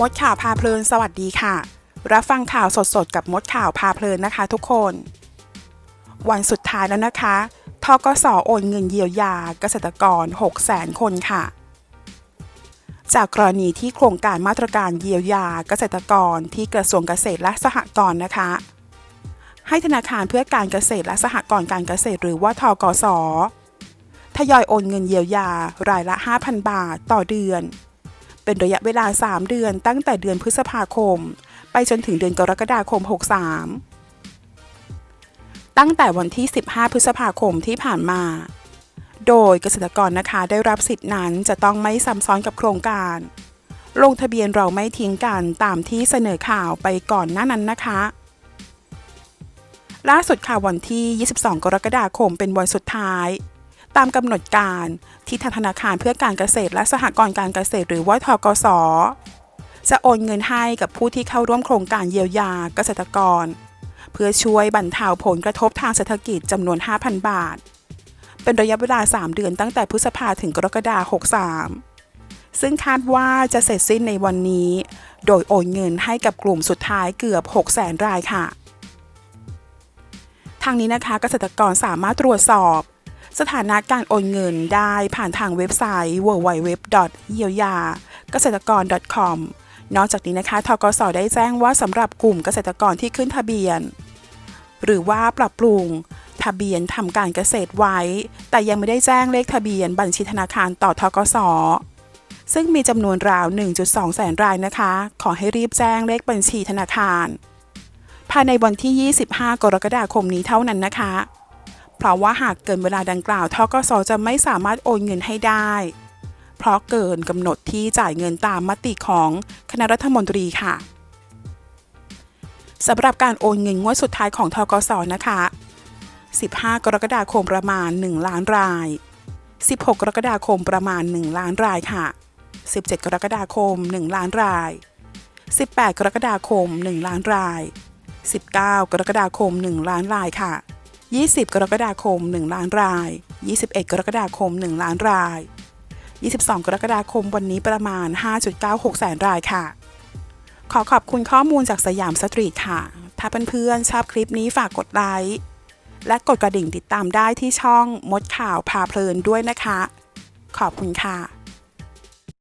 มดข่าวพาเพลินสวัสดีค่ะ รับฟังข่าวสดๆ กับมดข่าวพาเพลินนะคะทุกคน วันสุดท้ายแล้วนะคะทกสโอนเงินเยียวยาเกษตรกร6 0 0 0 0 0 คนค่ะ จากกรณีที่โครงการมาตรการเยียวยาเกษตรกรที่กระทรวงเกษตรและสหกรณ์นะคะ ให้ธนาคารเพื่อการเกษตรและสหกรณ์การเกษตรหรือว่าทกสทยอยโอนเงินเยียวยารายละ 5,000 บาทต่อเดือน เป็นระยะเวลา 3 เดือนตั้งแต่เดือนพฤษภาคม ไปจนถึงเดือนกรกฎาคม 63 ตั้งแต่วันที่ 15 พฤษภาคมที่ผ่านมา โดยเกษตรกรนะคะได้รับสิทธินั้นจะต้องไม่ซ้ำซ้อนกับโครงการ ลงทะเบียนเราไม่ทิ้งกันตามที่เสนอข่าวไปก่อนหน้านั้นนะคะล่าสุดค่ะวันที่ 22 กรกฎาคมเป็นวันสุดท้าย ตามกำหนดการที่ทางธนาคารเพื่อการเกษตร และสหกรณ์การเกษตร หรือว่าทกส จะโอนเงินให้กับผู้ที่เข้าร่วมโครงการเยียวยาเกษตรกร เพื่อช่วยบรรเทาผลกระทบทางเศรษฐกิจจำนวน 5,000 บาท เป็นระยะเวลา 3 เดือนตั้งแต่พฤษภาถึงกรกฎาคม63 ซึ่งคาดว่าจะเสร็จสิ้นในวันนี้ โดยโอนเงินให้กับกลุ่มสุดท้ายเกือบ 600,000 รายค่ะทางนี้นะคะเกษตรกรสามารถตรวจสอบ สถานะการโอนเงินได้ผ่านทางเว็บไซต์ www. เยียวยาเกษตรกร .com นอกจากนี้นะคะทกสได้แจ้งว่าสำหรับกลุ่มเกษตรกรที่ขึ้นทะเบียน หรือว่าปรับปรุงทะเบียนทำการเกษตรไว้ แต่ยังไม่ได้แจ้งเลขทะเบียนบัญชีธนาคารต่อทกสซึ่งมีจำนวนราว 1.2 แสนรายนะคะ ขอให้รีบแจ้งเลขบัญชีธนาคาร ภายในวันที่ 25 กรกฎาคมนี้เท่านั้นนะคะ เพราะว่าหากเกินเวลาดังกล่าวทกสจะไม่สามารถโอนเงินให้ได้ เพราะเกินกำหนดที่จ่ายเงินตามมติของคณะรัฐมนตรีค่ะสำหรับการโอนเงินงวดสุดท้ายของทกสนะคะ 15 กรกฎาคมประมาณ 1 ล้านราย 16 กรกฎาคมประมาณ 1 ล้านรายค่ะ 17 กรกฎาคม 1 ล้านราย 18 กรกฎาคม 1 ล้านราย 19 กรกฎาคม 1 ล้านรายค่ะ 20 กรกฎาคม 1 ล้านราย 21 กรกฎาคม 1 ล้านราย 22 กรกฎาคมวันนี้ประมาณ 5.96 แสนรายค่ะ ขอขอบคุณข้อมูลจากสยามสตรีทค่ะ ถ้าเพื่อนๆชอบคลิปนี้ฝากกดไลค์ และกดกระดิ่งติดตามได้ที่ช่องมดข่าวพาเพลินด้วยนะคะ ขอบคุณค่ะ